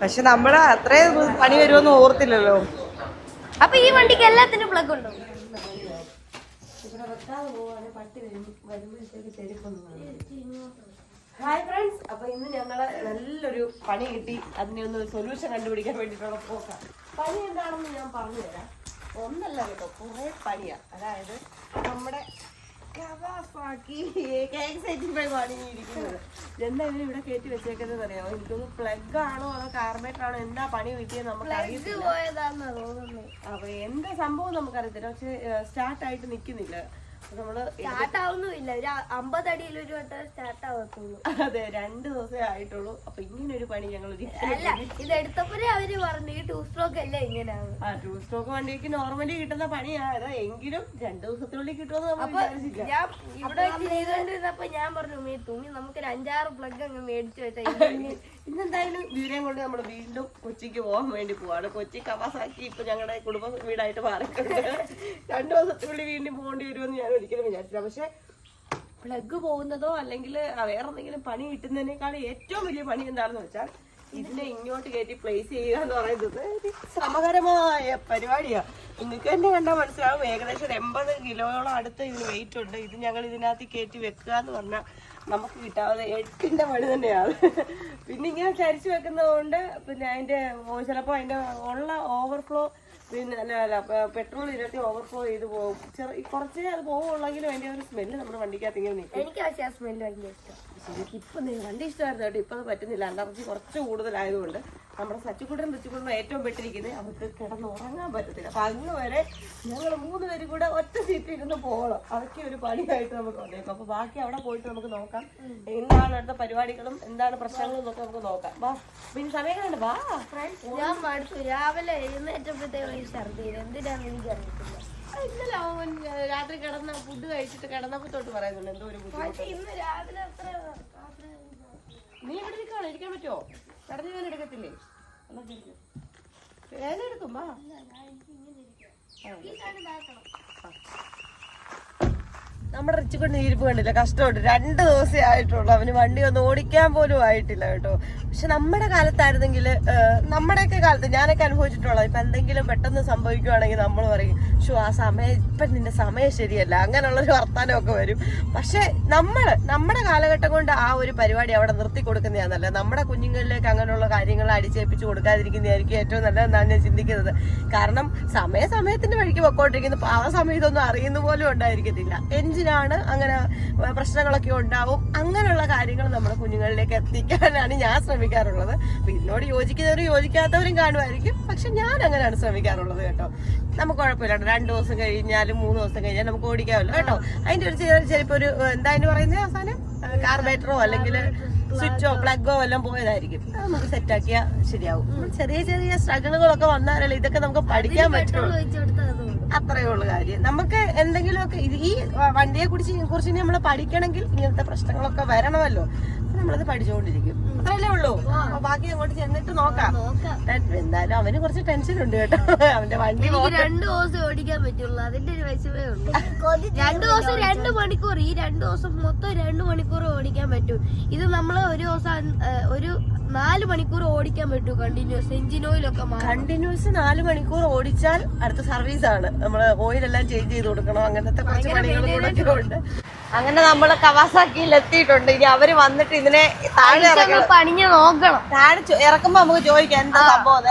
പക്ഷെ നമ്മുടെ അത്രയും പണി വരുമെന്ന് ഓർത്തില്ലല്ലോ. അപ്പൊ ഈ വണ്ടിക്ക് എല്ലാത്തിനും പ്ലഗ് ഉണ്ടോ? ഹായ് ഫ്രണ്ട്സ് അപ്പൊ ഇന്ന് ഞങ്ങൾ നല്ലൊരു പണി കിട്ടി. അതിനെ ഒന്ന് സൊല്യൂഷൻ കണ്ടുപിടിക്കാൻ വേണ്ടിട്ടുള്ള പോക്കാം. പണി എന്താണെന്ന് ഞാൻ പറഞ്ഞു തരാം ഒന്നല്ല കേട്ടോ കുറെ പണിയാ. അതായത് നമ്മുടെ എന്താ ഇവർ ഇവിടെ കയറ്റി വെച്ചേക്കുന്നത് അറിയാമോ എനിക്കൊന്ന് പ്ലഗ് ആണോ അതോ കാർബേറ്റർ ആണോ? എന്താ പണി കിട്ടിയത് നമുക്ക് അറിയത്തില്ല. അപ്പൊ എന്താ സംഭവം നമുക്കറിയത്തില്ല. പക്ഷെ സ്റ്റാർട്ട് ആയിട്ട് നിക്കുന്നില്ല. നമ്മൾ സ്റ്റാർട്ട് ആവുന്നില്ല ഒരു അമ്പത് അടിയിൽ ഒരു വട്ടം സ്റ്റാർട്ട് ആവത്തുള്ളൂ. അതെ രണ്ട് ദിവസമേ ആയിട്ടുള്ളൂ. അപ്പൊ ഇങ്ങനെ ഒരു പണി ഞങ്ങൾ അല്ല ഇത് എടുത്തപ്പോഴേ അവർ പറഞ്ഞു ഈ ടൂ സ്ട്രോക്ക് അല്ലേ ഇങ്ങനെയാണ് ആ ടൂ സ്ട്രോക്ക് വണ്ടിക്ക് നോർമലി കിട്ടുന്ന പണിയാണ് എങ്കിലും രണ്ടു ദിവസത്തിനുള്ളിൽ കിട്ടുമെന്ന് നമ്മൾ ഞാൻ ഇവിടെ ഞാൻ പറഞ്ഞു തുണി നമുക്ക് ഒരു അഞ്ചാറ് പ്ലഗ് അങ്ങ് മേടിച്ചു വെച്ചാൽ ഇന്നെന്തായാലും വീഡിയോ കൊണ്ട് നമ്മൾ വീണ്ടും കൊച്ചിക്ക് പോകാൻ വേണ്ടി പോവാണ്. കൊച്ചി കവാസാക്കി ഇപ്പൊ ഞങ്ങളുടെ കുടുംബ വീടായിട്ട് മാറിക്കൊണ്ട് രണ്ടു ദിവസത്തിനുള്ളിൽ വീണ്ടും പോകേണ്ടി വരുമെന്ന് ഞാൻ ഒരിക്കലും വിചാരിച്ചില്ല പക്ഷെ പ്ലഗ് പോകുന്നതോ അല്ലെങ്കിൽ വേറെ എന്തെങ്കിലും പണി കിട്ടുന്നതിനേക്കാൾ ഏറ്റവും വലിയ പണി എന്താണെന്ന് വെച്ചാൽ ഇതിനെ ഇങ്ങോട്ട് കയറ്റി പ്ലേസ് ചെയ്യുക എന്ന് പറയുന്നത് സമകരമായ ശ്രമകരമായ പരിപാടിയാ. നിങ്ങൾക്ക് തന്നെ കണ്ടാൽ മനസ്സിലാവും. ഏകദേശം ഒരു എൺപത് കിലോയോളം അടുത്ത് ഇതിന് വെയിറ്റ് ഉണ്ട്. ഇത് ഞങ്ങൾ ഇതിനകത്ത് കയറ്റി വെക്കുക എന്ന് പറഞ്ഞാൽ നമുക്ക് കിട്ടാതെ എട്ടിന്റെ പണി തന്നെയാണ്. പിന്നെ ഇങ്ങനെ ചരിച്ചു വെക്കുന്നത് കൊണ്ട് പിന്നെ അതിന്റെ ചിലപ്പോൾ അതിന്റെ ഉള്ള ഓവർഫ്ലോ പിന്നെ അല്ല പെട്രോൾ ഇരട്ടി ഓവർഫ്ലോ ചെയ്ത് പോകും. ചെറിയ കുറച്ചേ അത് പോകുള്ളെങ്കിലും അതിന്റെ ഒരു സ്മെല്ല് നമ്മുടെ വണ്ടിക്കകത്ത് ഇങ്ങനെ നിൽക്കും എനിക്ക് പക്ഷേ ആ സ്മെല്ല് ഭയങ്കര ഇഷ്ടം. ശരിക്കും ഇപ്പം വണ്ടി ഇഷ്ടമായിരുന്നു കേട്ടോ ഇപ്പം അത് പറ്റുന്നില്ല. അലർജി കുറച്ച് കൂടുതലായതുകൊണ്ട് നമ്മുടെ സച്ചിക്കുട്ടനും റിച്ചുക്കുട്ടനും ഏറ്റവും പെട്ടിരിക്കുന്നത് അവർക്ക് കിടന്ന് ഉറങ്ങാൻ പറ്റത്തില്ല. അപ്പം അങ്ങ് വരെ ഞങ്ങൾ മൂന്ന് പേരും കൂടെ ഒറ്റ സീറ്റിൽ ഇരുന്ന് പോകണം. അതൊക്കെ ഒരു പണിയായിട്ട് നമുക്ക് വന്നേക്കും. അപ്പോൾ ബാക്കി അവിടെ പോയിട്ട് നമുക്ക് നോക്കാം. എന്താണ് അടുത്ത പരിപാടികളും എന്താണ് പ്രശ്നങ്ങളും എന്നൊക്കെ നമുക്ക് നോക്കാം. വാ പിന്നെ സമയങ്ങളുണ്ട്. വാ. ഞാൻ മടുത്തു. രാവിലെ എഴുന്നേറ്റപ്പോഴത്തേക്കും ഈ ഛർദി എന്തിനാന്ന് എനിക്ക് അറിയത്തില്ല ഇന്നലെ അവൻ രാത്രി കിടന്ന ഫുഡ് കഴിച്ചിട്ട് കിടന്നപ്പോൾ തൊട്ട് പറയുന്നുണ്ട്. എന്തോ ഒരു ബുദ്ധിമുട്ട്. ഇന്ന് രാവിലെ നീ ഇവിടെ നിൽക്കാണോ ഇരിക്കാൻ പറ്റുമോ കടന്നു ഞാൻ എടുക്കത്തില്ലേ? എടുക്കും വാ. നമ്മുടെ റിച്ചുകൊണ്ട് ഇരിപ്പ് കണ്ടില്ല? കഷ്ടമുണ്ട് രണ്ട് ദിവസമേ ആയിട്ടുള്ളൂ. അവന് വണ്ടി ഒന്ന് ഓടിക്കാൻ പോലും ആയിട്ടില്ല കേട്ടോ. പക്ഷെ നമ്മുടെ കാലത്തായിരുന്നെങ്കിൽ നമ്മുടെയൊക്കെ കാലത്ത് ഞാനൊക്കെ അനുഭവിച്ചിട്ടുള്ളത് ഇപ്പൊ എന്തെങ്കിലും പെട്ടെന്ന് സംഭവിക്കുവാണെങ്കിൽ നമ്മൾ പറയും ഷോ ആ സമയം ഇപ്പൊ നിന്റെ സമയം ശരിയല്ല. അങ്ങനെയുള്ളൊരു വർത്താനമൊക്കെ വരും. പക്ഷെ നമ്മൾ നമ്മുടെ കാലഘട്ടം കൊണ്ട് ആ ഒരു പരിപാടി അവിടെ നിർത്തി കൊടുക്കുന്നതാണല്ല നമ്മുടെ കുഞ്ഞുങ്ങളിലേക്ക് അങ്ങനെയുള്ള കാര്യങ്ങൾ അടിച്ചേൽപ്പിച്ച് കൊടുക്കാതിരിക്കുന്നതായിരിക്കും ഏറ്റവും നല്ലതെന്നാണ് ഞാൻ ചിന്തിക്കുന്നത്. കാരണം സമയ സമയത്തിന്റെ വഴിക്ക് പൊക്കോണ്ടിരിക്കുന്നു. ആ സമയത്തൊന്നും അറിയുന്ന പോലും ഉണ്ടായിരിക്കത്തില്ല. എഞ്ചിനാണ് അങ്ങനെ പ്രശ്നങ്ങളൊക്കെ ഉണ്ടാവും. അങ്ങനെയുള്ള കാര്യങ്ങൾ നമ്മുടെ കുഞ്ഞുങ്ങളിലേക്ക് എത്തിക്കാനാണ് ഞാൻ ശ്രമിക്കാറുള്ളത്. അപ്പം ഇതിനോട് യോജിക്കുന്നവരും യോജിക്കാത്തവരും കാണുമായിരിക്കും. പക്ഷെ ഞാൻ അങ്ങനെയാണ് ശ്രമിക്കാറുള്ളത് കേട്ടോ. നമുക്ക് കുഴപ്പമില്ല. രണ്ടു ദിവസം കഴിഞ്ഞാലും മൂന്ന് ദിവസം കഴിഞ്ഞാൽ നമുക്ക് ഓടിക്കാമല്ലോ കേട്ടോ. അതിന്റെ ഒരു ചെറിയ ചിലപ്പോൾ ഒരു എന്താ പറയുന്നത് അവസാനം? കാർബേറ്ററോ അല്ലെങ്കിൽ സ്വിച്ചോ പ്ലഗോ എല്ലാം പോയതായിരിക്കും. അത് നമുക്ക് സെറ്റാക്കിയാൽ ശരിയാവും. ചെറിയ ചെറിയ സ്ട്രഗിളുകളൊക്കെ വന്നാലല്ലേ ഇതൊക്കെ നമുക്ക് പഠിക്കാൻ പറ്റുള്ളൂ. അത്രയേ ഉള്ളൂ കാര്യം. നമുക്ക് എന്തെങ്കിലുമൊക്കെ ഈ വണ്ടിയെ കുറിച്ച് കുറിച്ച് നമ്മൾ പഠിക്കണമെങ്കിൽ ഇങ്ങനത്തെ പ്രശ്നങ്ങളൊക്കെ വരണമല്ലോ. നമ്മളത് പഠിച്ചുകൊണ്ടിരിക്കും അത്രയല്ലേ ഉള്ളൂ. അപ്പൊ ബാക്കി അങ്ങോട്ട് ചെന്നിട്ട് നോക്കാം. എന്തായാലും അവന് കുറച്ച് ടെൻഷൻ ഉണ്ട് കേട്ടോ. അവന്റെ വണ്ടി രണ്ടു ദിവസം ഓടിക്കാൻ പറ്റുള്ളൂ. അതിന്റെ ഒരു വിഷമേ ഉള്ളൂ. രണ്ടു ദിവസം രണ്ട് മണിക്കൂർ ഈ രണ്ടു ദിവസം മൊത്തം രണ്ടു മണിക്കൂർ ഓടിക്കാൻ പറ്റും. ഇത് നമ്മൾ ഒരു ദിവസം ഒരു നാല് മണിക്കൂർ ഓടിക്കാൻ പറ്റൂ കണ്ടിന്യൂസ് എഞ്ചിൻ ഓയിലൊക്കെ കണ്ടിന്യൂസ് നാല് മണിക്കൂർ ഓടിച്ചാൽ അടുത്ത സർവീസ് ആണ്. നമ്മൾ ഓയിലെല്ലാം ചേഞ്ച് ചെയ്ത് കൊടുക്കണം. അങ്ങനത്തെ കുറച്ച് പണികൾ കൂടെ ഉണ്ട്. അങ്ങനെ നമ്മൾ കവാസാക്കിയിൽ എത്തിയിട്ടുണ്ട് ഇനി അവർ വന്നിട്ട് ഇതിനെ താഴെ പണിഞ്ഞ് നോക്കണം. താഴെ ഇറക്കുമ്പോ നമുക്ക് ചോദിക്കാം എന്താ സംഭവം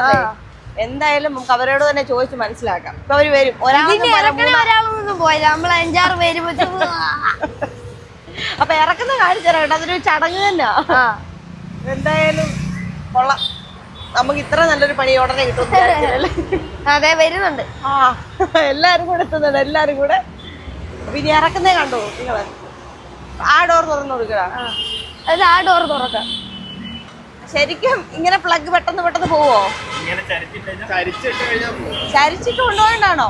എന്തായാലും നമുക്ക് അവരോട് തന്നെ ചോദിച്ച് മനസ്സിലാക്കാം. ഇപ്പൊ അവർ വരും. ഒരാളൊന്നും പോയില്ല നമ്മൾ അഞ്ചാറ് പേര് അപ്പൊ ഇറക്കുന്ന കേട്ടോ. അതൊരു ചടങ്ങ് തന്നെയാ എന്തായാലും കൊള്ളാം. നമുക്ക് ഇത്ര നല്ലൊരു പണി ഉടനെ കിട്ടും അതെ വരുന്നുണ്ട്. ആ എല്ലാരും കൂടെ എത്തുന്നുണ്ട്. എല്ലാരും കൂടെ അപ്പൊ ഇനി ഇറക്കുന്നേ കണ്ടോ നിങ്ങൾ. ആ ഡോർ തുറന്നു കൊടുക്കടാ. അത് ആ ഡോർ തുറക്ക. ശരിക്കും ഇങ്ങനെ പ്ലഗ് പെട്ടെന്ന് പെട്ടെന്ന് പോവോ? ഇങ്ങനെ ചരിച്ചിട്ട് കൊണ്ടുപോകണ്ടാണോ?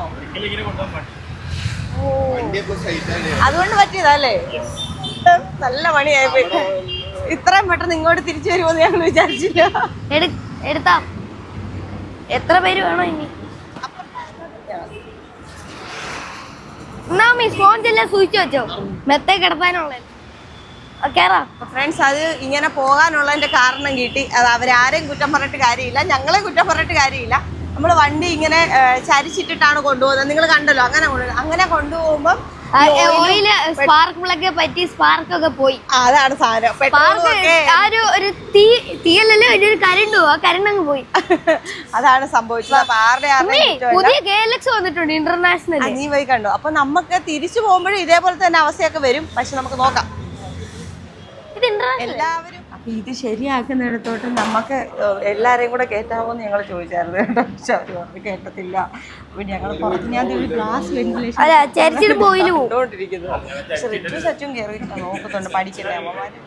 അതുകൊണ്ട് പറ്റിയതല്ലേ? നല്ല പണിയായി ഇത്രയും പെട്ടെന്ന് ഇങ്ങോട്ട് തിരിച്ചു വരുമോന്ന് ഞങ്ങൾ വിചാരിച്ചില്ല. എടു- എടുത്താം. എത്ര പേര് വേണോ ഇനി? എന്നാ മീ സ്പോഞ്ച് എല്ലാം സൂക്ഷിച്ചു വെച്ചോ. മെത്തേ കിടത്താനുള്ള. ഫ്രണ്ട്സ് അത് ഇങ്ങനെ പോകാനുള്ളതിന്റെ കാരണം കിട്ടി. അത് അവരാരെയും കുറ്റം പറഞ്ഞിട്ട് കാര്യമില്ല. ഞങ്ങളെ കുറ്റം പറഞ്ഞിട്ട് കാര്യമില്ല. നമ്മൾ വണ്ടി ഇങ്ങനെ ചരിച്ചിട്ടിട്ടാണ് കൊണ്ടുപോകുന്നത്. നിങ്ങൾ കണ്ടല്ലോ അങ്ങനെ അങ്ങനെ കൊണ്ടുപോകുമ്പോൾ ഓയിൽ സ്പാർക്ക് പ്ലഗ് പറ്റി സ്പാർക്ക് ഒക്കെ പോയി. അതാണ് സാധനം. സ്പാർക്ക് ആ ഒരു ഒരു തീ തീയലല്ലേ വലിയൊരു കരണ്ട് ആ കരണ്ട് അങ്ങ് പോയി. അതാണ് സംഭവിച്ചത്. പുതിയ കെ എൽ എക്സ് വന്നിട്ടുണ്ട് ഇന്റർനാഷണൽ നീ പോയി കണ്ടു? അപ്പൊ നമുക്ക് തിരിച്ചു പോകുമ്പോഴും ഇതേപോലെ തന്നെ അവസ്ഥയൊക്കെ വരും. പക്ഷെ നമുക്ക് നോക്കാം. ഇത് ഇന്റർനാഷണൽ എല്ലാവരും അപ്പൊ ഇത് ശരിയാക്കുന്നിടത്തോട്ട് നമുക്ക് എല്ലാവരെയും കൂടെ കേട്ടാമോ എന്ന് ഞങ്ങൾ ചോദിച്ചായിരുന്നു കേട്ടോ. പക്ഷെ അവർ പറഞ്ഞു കേട്ടത്തില്ല. അപ്പം ഞങ്ങൾ പുറത്ത് ഞാൻ ഒരു ഗ്ലാസ് വെന്റിലേഷൻ കണ്ടോണ്ടിരിക്കുന്നത് പക്ഷെ റിച്ചു സച്ചും കയറി നോക്കുന്നുണ്ട് പഠിക്കട്ടെ അമ്മമാര്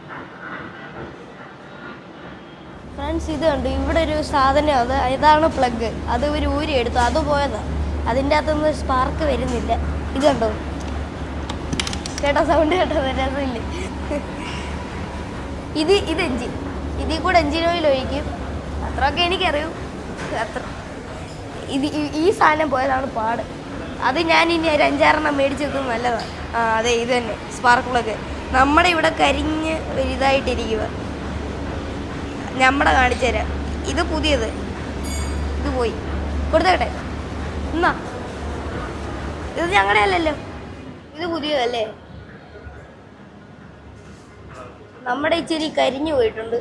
ഫ്രണ്ട്സ് ഇത് കണ്ടു. ഇവിടെ ഒരു സാധനം അത് ഇതാണ് പ്ലഗ് അത് ഒരു ഊരി എടുത്തു. അത് പോയതാണ് അതിന്റെ അകത്തൊന്നും സ്പാർക്ക് വരുന്നില്ല. ഇത് കണ്ടോ? കേട്ടോ സൗണ്ട് കേട്ടോ രസമില്ല ഇത് ഇത് എഞ്ചിൻ ഇതിൽ കൂടെ എഞ്ചിൻ ഓയിൽ ഒഴിക്കും. അത്രയൊക്കെ എനിക്കറിയൂ. അത്ര. ഇത് ഈ- സാധനം പോയതാണ് പാട്. അത് ഞാൻ ഇനി ഒരു അഞ്ചാറെണ്ണം മേടിച്ച് വെക്കുന്നത് നല്ലതാണ്. ആ അതെ ഇത് തന്നെ. സ്പാർക്കിളൊക്കെ നമ്മുടെ ഇവിടെ കരിഞ്ഞ് വലുതായിട്ടിരിക്കുക നമ്മുടെ കാണിച്ചു തരാം. ഇത് പുതിയത്. ഇത് പോയി. കൊടുത്തേട്ടെ എന്നാ? ഇത് ഞങ്ങളുടെ അല്ലല്ലോ ഇത് പുതിയതല്ലേ? നമ്മുടെ ഇച്ചിരി കരിഞ്ഞു പോയിട്ടുണ്ട്.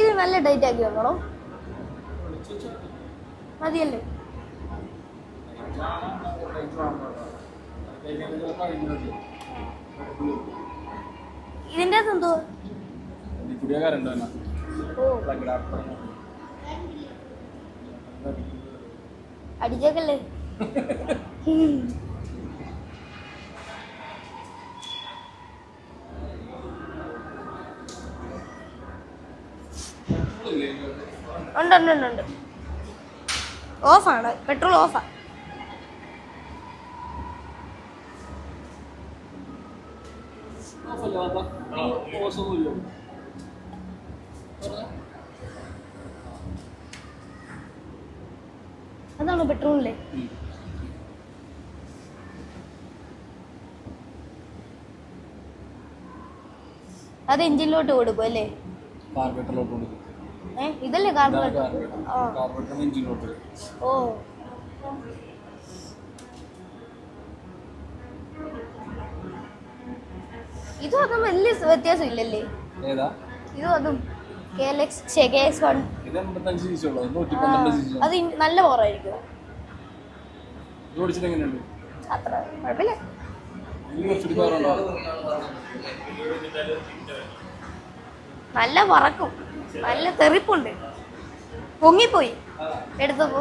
ഇത് നല്ല ഡേറ്റ് ആക്കി വെക്കണോ? മതിയല്ലേ? ഇതിന്റെ എന്തോ ഓ. അടിച്ചേക്കല്ലേ? ഉണ്ട് ഉണ്ട് ഉണ്ട് ഉണ്ട്. ഓഫാണ് പെട്രോൾ ഓഫാ. അതാണോ പെട്രോളില്ലേ അത് എഞ്ചിനിലോട്ട് കൊടുക്കും അല്ലേ? കൊടുക്കും ഇതല്ലേ കാർബറേറ്റർ ആ. എഞ്ചിനിലോട്ട്. ഓ. ഇതും അതും വലിയ വ്യത്യാസം ഇല്ലല്ലേ? ഏതാ? ഇതും അതും. K L X K X one അത് നല്ല അത്ര കുഴപ്പമില്ല. പവറുണ്ടോ നല്ല പറക്കും നല്ല തെറിപ്പുണ്ട്. പൊങ്ങിപ്പോയി. എടുത്തപ്പോ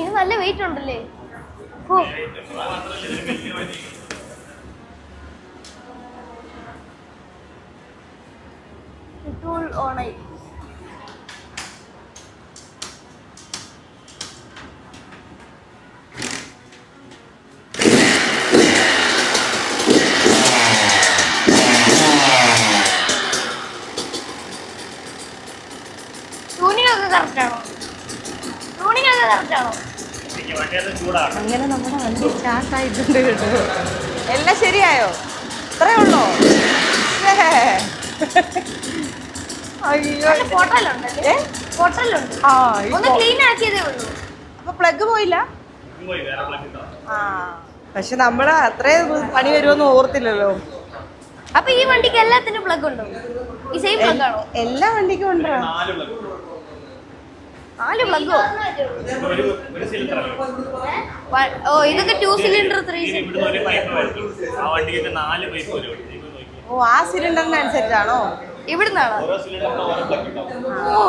ഇത് നല്ല വെയിറ്റ് ഉണ്ടല്ലേ? ഓണായി. അങ്ങനെ നമ്മുടെ വണ്ടി സ്റ്റാർട്ടായിട്ടുണ്ട് കേട്ടോ. എല്ലാം ശരിയായോ? ഇത്രേ ഉള്ളോ. അയ്യോ ആ ഒന്ന് ക്ലീൻ ആക്കിയതേ ഉള്ളൂ. അപ്പൊ പ്ലഗ് പോയില്ല? ആ പക്ഷെ നമ്മടെ അത്രയും പണി വരുമെന്ന് ഓർത്തില്ലല്ലോ. അപ്പൊ ഈ വണ്ടിക്ക് എല്ലാത്തിനും പ്ലഗ് ഉണ്ടോ? ഈ സെയിം പ്ലഗ് ആണോ? എല്ലാ വണ്ടിക്കും ഉണ്ടോ? നാല് പ്ലഗ് ഓ ഇതൊക്കെ ടു സിലിണ്ടർ ത്രീ. ഓ ആ സിലിണ്ടറിന് അനുസരിച്ചാണോ? ഇവിടുന്നാണോ? ഓ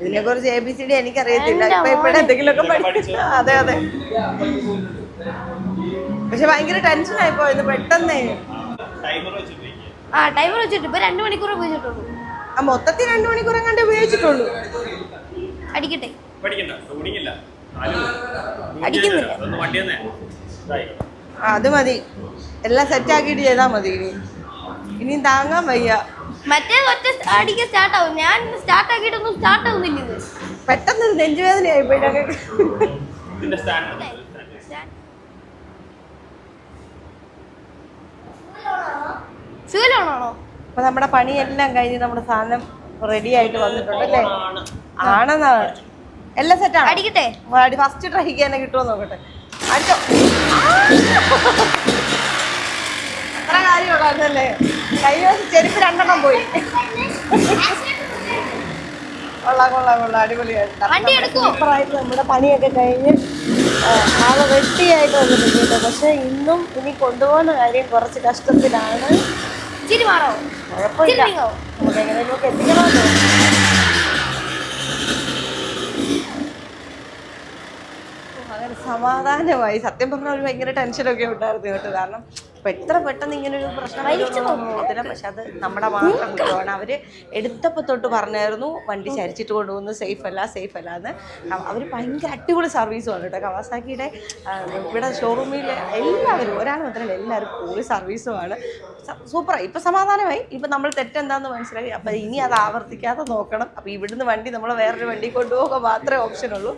ഇതിനെ കുറിച്ച് എ ബി സി ഡി എനിക്കറിയത്തില്ല ഇപ്പൊ ഇവിടെ എന്തെങ്കിലും എന്തെങ്കിലുമൊക്കെ പഠിച്ചു. അതെ അതെ. പക്ഷെ ഭയങ്കര ടെൻഷൻ പോയത് പെട്ടെന്നേ. ആ ടൈമർ വെച്ചിട്ട് ഇപ്പൊ രണ്ടു മണിക്കൂർ ഉപയോഗിച്ചിട്ടുള്ളൂ ആ മൊത്തത്തിൽ രണ്ടു മണിക്കൂർ എങ്ങാണ്ട് ഉപയോഗിച്ചിട്ടുള്ളൂ. അടിക്കട്ടെ അടിക്കുന്നില്ല. അത് മതി. എല്ലാം സെറ്റ് ആക്കിയിട്ട് ചെയ്താൽ മതി ഇനി. ഇനിയും താങ്ങാൻ വയ്യ. മറ്റേ ഒറ്റ അടിക്കാൻ സ്റ്റാർട്ട് ആവും. ഞാൻ സ്റ്റാർട്ട് ആക്കിയിട്ടൊന്നും സ്റ്റാർട്ട് ആവുന്നില്ല പെട്ടെന്ന് നെഞ്ചുവേദന നെഞ്ചുവേദനയായി പോയി ഞങ്ങൾക്ക് സുഖലാണോ അപ്പൊ നമ്മുടെ പണിയെല്ലാം കഴിഞ്ഞ് നമ്മുടെ സാധനം റെഡി ആയിട്ട് വന്നിട്ടുണ്ട് അല്ലേ? ആണെന്നാണ് എല്ലാം സെറ്റാണ് അടിക്കട്ടെ. ഫസ്റ്റ് ട്രൈ ചെയ്യാനെ കിട്ടുമോ നോക്കട്ടെ. അടിച്ചോ അത്ര കാര്യമുള്ളതല്ലേ കൈ വെച്ച് ചെരുപ്പ് രണ്ടെണ്ണം പോയി. കൊള്ളാം കൊള്ളാം കൊള്ളാം. അടിപൊളിയായിട്ട്? സൂപ്പറായിട്ട് നമ്മുടെ പണിയൊക്കെ കഴിഞ്ഞ് ആൾ വെട്ടിയായിട്ട് വന്നിട്ടുണ്ട് പക്ഷെ ഇന്നും ഇനി കൊണ്ടുപോകുന്ന കാര്യം കുറച്ച് കഷ്ടത്തിലാണ്. ചിരി മാറോ? കുഴപ്പമില്ല. എങ്ങനെയൊക്കെ എത്തിക്കണമല്ലോ അങ്ങനെ സമാധാനമായി. സത്യം പറഞ്ഞാൽ ഒരു ഭയങ്കര ടെൻഷനൊക്കെ ഉണ്ടായിരുന്നു കേട്ടോ. കാരണം എത്ര പെട്ടെന്ന് ഇങ്ങനെ ഒരു പ്രശ്നം വരുമെന്നൊന്നും പക്ഷെ അത് നമ്മുടെ മാത്രം അവർ എടുത്തപ്പോ തൊട്ട് പറഞ്ഞായിരുന്നു വണ്ടി ചരിച്ചിട്ട് കൊണ്ടുപോകുന്നത് സേഫ് അല്ല സേഫ് അല്ല എന്ന്. അവർ ഭയങ്കര അടിപൊളി സർവീസുമാണ് കേട്ടോ. കവാസാക്കിയുടെ ഇവിടെ ഷോറൂമിൽ എല്ലാവരും ഒരാൾ മാത്രമല്ല എല്ലാവരും പോളി സർവീസുമാണ് സൂപ്പറായി ഇപ്പൊ സമാധാനമായി. ഇപ്പൊ നമ്മൾ തെറ്റെന്താന്ന് മനസ്സിലായി. അപ്പൊ ഇനി അത് ആവർത്തിക്കാതെ നോക്കണം. അപ്പൊ ഇവിടുന്ന് വണ്ടി നമ്മൾ വേറൊരു വണ്ടി കൊണ്ടുപോകുക മാത്രമേ ഓപ്ഷൻ ഉള്ളൂ.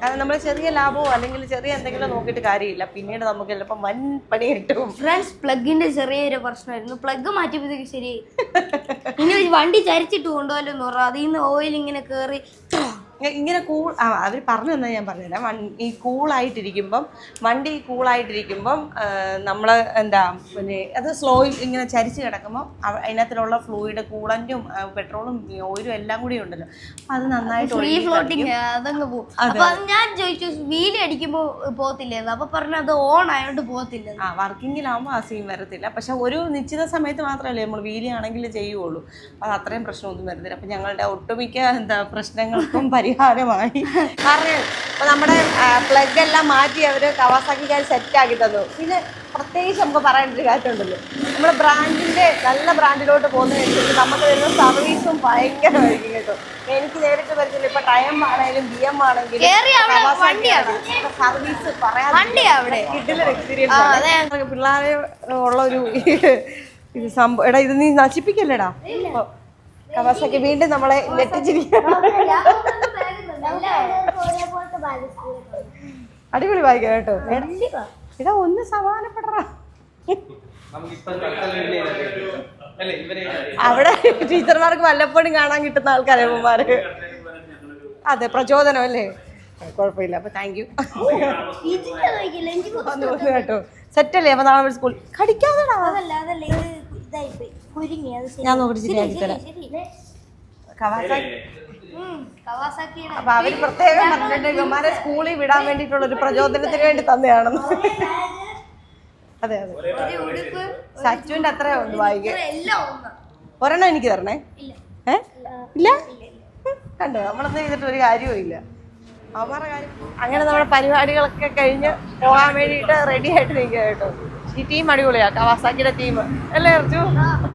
കാരണം നമ്മൾ ചെറിയ ലാഭമോ അല്ലെങ്കിൽ ചെറിയ എന്തെങ്കിലും നോക്കിയിട്ട് കാര്യമില്ല. പിന്നീട് നമുക്ക് ചിലപ്പോൾ വൻ പണി കിട്ടും ഫ്രണ്ട്സ് പ്ലഗിന്റെ ചെറിയൊരു പ്രശ്നമായിരുന്നു. പ്ലഗ് മാറ്റിയപ്പോഴത്തേക്ക് ശരി. ഇനി വണ്ടി ചരിച്ചിട്ട് പറഞ്ഞു. അതിൽ നിന്ന് ഓയിൽ ഇങ്ങനെ ഇ- ഇങ്ങനെ കൂൾ അവർ പറഞ്ഞു തന്നെ ഞാൻ പറഞ്ഞുതരാം വൺ- ഈ കൂളായിട്ടിരിക്കുമ്പം വണ്ടി കൂളായിട്ടിരിക്കുമ്പം നമ്മൾ എന്താ പിന്നെ അത് സ്ലോയിൽ ഇങ്ങനെ ചരിച്ച് കിടക്കുമ്പോൾ അതിനകത്തിലുള്ള ഫ്ലൂയിഡ് കൂളന്റും പെട്രോളും ഓയിലും എല്ലാം കൂടി ഉണ്ടല്ലോ. അപ്പം അത് നന്നായിട്ട് ഫ്രീ ഫ്ലോട്ടിങ്. അതങ്ങ് പോകും അപ്പൊ ഞാൻ ചോദിച്ചു വീൽ അടിക്കുമ്പോൾ പോകത്തില്ലെന്ന്? അപ്പൊ പറഞ്ഞു അത് ഓൺ ആയതുകൊണ്ട് പോകത്തില്ല ആ വർക്കിങ്ങിലാകുമ്പോൾ ആ സീൻ വരത്തില്ല. പക്ഷെ ഒരു നിശ്ചിത സമയത്ത് മാത്രമല്ലേ നമ്മൾ വീലി ആണെങ്കിൽ ചെയ്യുള്ളൂ. അത് അത്രയും പ്രശ്നമൊന്നും വരുന്നില്ല. അപ്പം ഞങ്ങളുടെ ഒട്ടുമിക്ക എന്താ പ്രശ്നങ്ങൾക്കും പരിഹാരമായി. കാരണം ഇപ്പൊ നമ്മുടെ പ്ലഗ് എല്ലാം മാറ്റി അവർ കവാസാക്കിക്കാൻ സെറ്റ് ആക്കി തന്നു. പിന്നെ പ്രത്യേകിച്ച് നമുക്ക് പറയേണ്ട ഒരു കാര്യമുണ്ടല്ലോ. നമ്മുടെ ബ്രാൻഡിന്റെ നല്ല ബ്രാൻഡിലോട്ട് പോകുന്നതിനനുസരിച്ച് നമുക്ക് വരുന്ന സർവീസും ഭയങ്കരമായിരിക്കും കേട്ടോ. എനിക്ക് നേരിട്ട് വരുന്നില്ല ഇപ്പൊ ടൈം ആണെങ്കിലും ബി എം ആണെങ്കിലും കേറി അവിടെ വണ്ടിയാണ്. സർവീസ് പറയാൻ. പിള്ളേരെ ഉള്ള ഒരു ഇത് സംഭവം എടാ ഇത് നീ നശിപ്പിക്കല്ലേടാ? കവാസാക്കി വീണ്ടും നമ്മളെ ഞെട്ടിച്ചിരിക്കുകയാണ്. അടിപൊളി വായിക്കാം കേട്ടോ. ഇതാ ഒന്ന് സമാധാനപ്പെടറാ. അവിടെ ടീച്ചർമാർക്ക് വല്ലപ്പോഴും കാണാൻ കിട്ടുന്ന ആൾക്കാരെ അമ്മമാര് അതെ പ്രചോദനം അല്ലേ? കുഴപ്പമില്ല. അപ്പൊ താങ്ക് യു കേട്ടോ. സെറ്റ് സെറ്റല്ലേ അപ്പൊ നാളെ സ്കൂൾ. കടിക്കാതെടാ. ഞാൻ നോക്കിട്ട് ശരിയാക്കി തരാം. കവാസാക്കി അപ്പൊ അവർ പ്രത്യേകം പറഞ്ഞിട്ടുണ്ട് ഇവന്മാരെ സ്കൂളിൽ വിടാൻ വേണ്ടിയിട്ടുള്ള ഒരു പ്രചോദനത്തിന് വേണ്ടി തന്നെയാണെന്ന്. അതെ അതെ. സച്ചുവിന്റെ അത്രേ ഉണ്ട് ഒന്നാ. ഒരെണ്ണം എനിക്ക് തരണേ? ഇല്ല. ഏ? ഇല്ല? കണ്ടോ? നമ്മളൊന്നും ചെയ്തിട്ട് ഒരു കാര്യവും ഇല്ല. അവന്മാരുടെ കാര്യം അങ്ങനെ നമ്മുടെ പരിപാടികളൊക്കെ കഴിഞ്ഞ് പോകാൻ വേണ്ടിയിട്ട് റെഡി ആയിട്ട് നിൽക്കുക കേട്ടോ. ഈ ടീം അടിപൊളിയാ കവാസാക്കിയുടെ ടീം അല്ലേ അർജു?